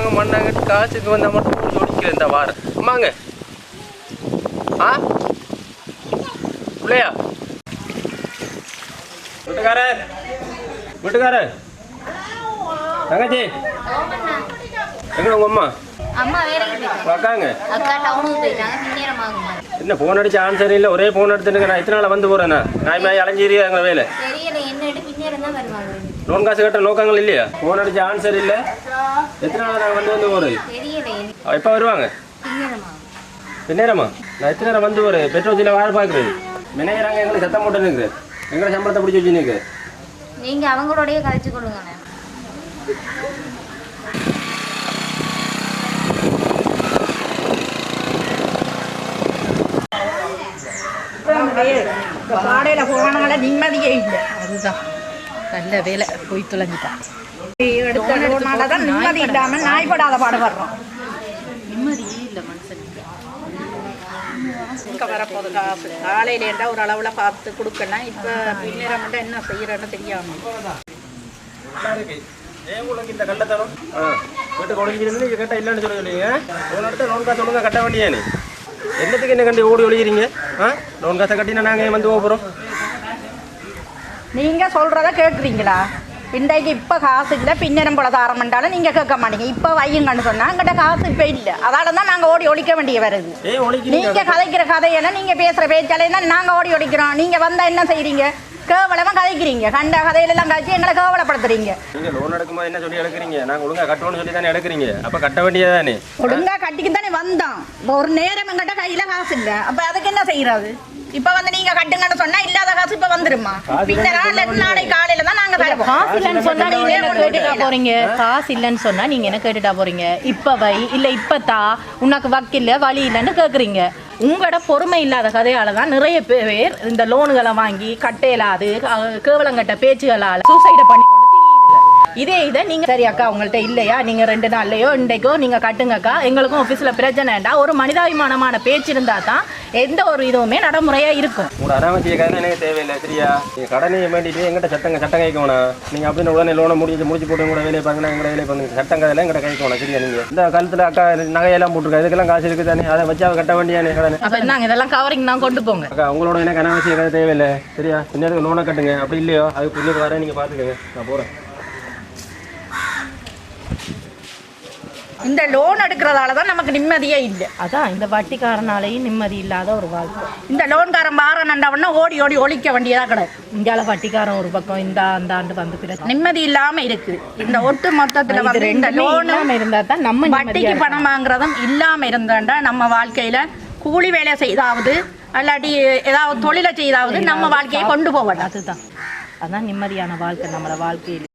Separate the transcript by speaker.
Speaker 1: இருப்பாங்க மண்ணாங்க காசுக்கு வந்தால் மட்டும் ஜோடிக்கிற இந்த வாரம். அம்மாங்க. ஆ? பிள்ளையா? வீட்டுக்காரர். வீட்டுக்காரர். தங்கச்சி. எங்க உங்க அம்மா? அக்காங்க? என்ன ஃபோன் அடிச்சு ஆன்சர் இல்லை ஒரே ஃபோன் எடுத்துனுங்க நான் இத்தனை நாள் வந்து போகிறேண்ணா நாய் மாய் அலைஞ்சிரியா எங்கள் வேலை? லோன் காசு கட்ட நோக்கங்கள் இல்லையா? ஃபோன் அடிச்சு ஆன்சர் இல்லை. எத்தனை நாள் நான் வந்து வந்து
Speaker 2: எனக்கு
Speaker 1: எப்போ வருவாங்க?
Speaker 2: பின்னேரமா?
Speaker 1: நான் எத்தனை நேரம் வந்து ஒரு பெட்ரோல் சீல வாழ பார்க்குறது மினையறாங்க எங்களுக்கு சத்தம் போட்டு நிற்குது எங்களை சம்பளத்தை பிடிச்சி வச்சு நிற்கு
Speaker 2: நீங்க அவங்களோடய கதைச்சு கொள்ளுங்க
Speaker 3: காடையில் போனால நிம்மதியே இல்லை.
Speaker 4: அதுதான். நல்ல வேலை. போய் தொலைஞ்சிட்டான்
Speaker 3: எடுத்த லோனால தான் நிம்மதி இல்லாமல் நாய்படாத பாடுபடுறோம்
Speaker 4: நிம்மதியே இல்லை மனுஷனுக்கு.
Speaker 3: இங்கே வரப்போகுது. காசு. காலையில் இருந்தால் ஒரு அளவில் பார்த்து கொடுக்கலாம் இப்போ பின்னேரம் மட்டும் என்ன செய்யறேன்னு தெரியாமல்
Speaker 1: இந்த கள்ளத்தனம் ஒழிஞ்சிருந்து நீங்கள் கேட்டால் இல்லைன்னு சொல்ல லோன் எடுத்து லோன் காசு ஒழுங்கா கட்ட வேண்டியானே என்னத்துக்கு என்ன கண்டு ஓடி ஒழிக்கிறீங்க ஆ லோன் காசை கட்டினா நாங்கள் வந்து போகிறோம்
Speaker 3: நீங்கள் சொல்கிறத கேட்குறீங்களா இன்றைக்கு இப்போ காசு இல்லை பின்னேரம் போல தாரமென்றாலும் நீங்கள் கேட்க மாட்டீங்க. இப்போ வையுங்கன்னு சொன்னால் எங்கிட்ட காசு இப்போ இல்லை. அதால தான் நாங்கள் ஓடி ஒழிக்க வேண்டிய வருது.
Speaker 1: ஏன் ஒழிக்கிறீங்க.
Speaker 3: நீங்க கதைக்கிற கதையெல்லாம் நீங்க பேசுற பேச்சாலே தான் நாங்க ஓடி ஓடிக்கிறோம் நீங்க வந்தா என்ன செய்றீங்க? கேவலமா கதைக்கிறீங்க. கண்ட கதையில எல்லாம் கழிச்சு எங்களை கேவலப்படுத்துறீங்க.
Speaker 1: நீங்கள் லோன் எடுக்கும்போது என்ன சொல்லி எடுக்கிறீங்க? நாங்கள் ஒழுங்கா கட்டணும்னு சொல்லி தானே எடுக்கிறீங்க. அப்போ கட்ட வேண்டியதானே
Speaker 3: ஒழுங்கா கட்டிக்கு தானே வந்தோம். இப்ப ஒரு நேரம் எங்கிட்ட கையில காசு இல்ல. அப்ப அதுக்கு என்ன செய்யறது? இப்ப வந்து நீங்க கட்டுங்கன்னு சொன்னா இல்லாத காசு இப்ப வந்துருமா? பின்ன நாளை காலையில தான் நாங்க தருவோம்
Speaker 4: காசு இல்லைன்னு சொன்னா நீங்க என்ன கேட்டுட்டா போறீங்க? காசு இல்லைன்னு சொன்னா நீங்க என்ன கேட்டுட்டா போறீங்க? இப்ப வை இல்ல இப்ப தா உனக்கு வக்கில்ல வழி இல்லைன்னு கேக்குறீங்க. உங்களோட பொறுமை இல்லாத கதையால தான் நிறைய பேர் இந்த லோனுகளை வாங்கி கட்டையிலாது கேவலங்கட்ட பேச்சுகளால சூசைட பண்ணி இதே இதை நீங்க சரி அக்கா உங்கள்ட்ட இல்லையா? நீங்க ரெண்டு நாள்லயோ இன்றைக்கோ நீங்க கட்டுங்கக்கா. எங்களுக்கும் ஆஃபீஸில் பிரச்சனைண்டா ஒரு மனிதாபிமானமான பேச்சு இருந்தா தான் எந்த ஒரு இதுவுமே நடைமுறையா இருக்கும்.
Speaker 1: உங்களோட அனாவசிய கதை எனக்கு தேவையில்லை சரியா? நீங்கள் கடனை வேண்டிட்டு எங்கிட்ட சட்டங்க சட்டம் கேட்கணும் நீங்கள் அப்படின்னு உடனே லோனை முடிச்சு முடிச்சு போட்டு கூட வேலையை பாருங்க எங்களை வேலையை பண்ணுங்க சட்டம் கதையெல்லாம் எங்கிட்ட கேட்கணும் சரியா நீங்கள் இந்த காலத்தில் அக்கா நகையெல்லாம் போட்டிருக்கா இதுக்கெல்லாம் காசு இருக்குது தானே? அதை வச்சு கட்ட வேண்டியானே கடனை?
Speaker 4: அப்ப நாங்க இதெல்லாம் கவரிங் தான் கொண்டு போங்க.
Speaker 1: அக்கா உங்களோட எனக்கு அனாவசிய கதை தேவையில்லை சரியா? பின்னாடி லோனை கட்டுங்க. அப்படி இல்லையோ? அது பின்னாடி வரேன் நீங்கள் பார்த்துக்கங்க நான் போகிறேன்
Speaker 3: இந்த லோன் எடுக்கிறதால தான் நமக்கு நிம்மதியே இல்லை.
Speaker 4: அதான் இந்த வட்டிக்காரனாலேயும் நிம்மதி இல்லாத ஒரு வாழ்க்கை.
Speaker 3: இந்த லோன்காரன் மாறனண்டவனா ஓடி ஓடி ஒழிக்க வேண்டியதா கிடையாது
Speaker 4: இந்தியால வட்டிக்காரன் ஒரு பக்கம் இந்த அந்த ஆண்டு வந்து பிறகு.
Speaker 3: நிம்மதி இல்லாம இருக்கு. இந்த ஒட்டு மொத்தத்துல வந்து இந்த லோனு
Speaker 4: இல்லாம இருந்தா தான் நம்ம
Speaker 3: வட்டிக்கு. பணம் வாங்குறதும் இல்லாம இருந்தாண்டா நம்ம வாழ்க்கையில கூலி வேலை செய்தாவது அல்லாட்டி ஏதாவது தொழிலை செய்தாவது நம்ம வாழ்க்கையை கொண்டு போகலாம்
Speaker 4: அதுதான். அதான் நிம்மதியான வாழ்க்கை நம்மளோட வாழ்க்கையில்.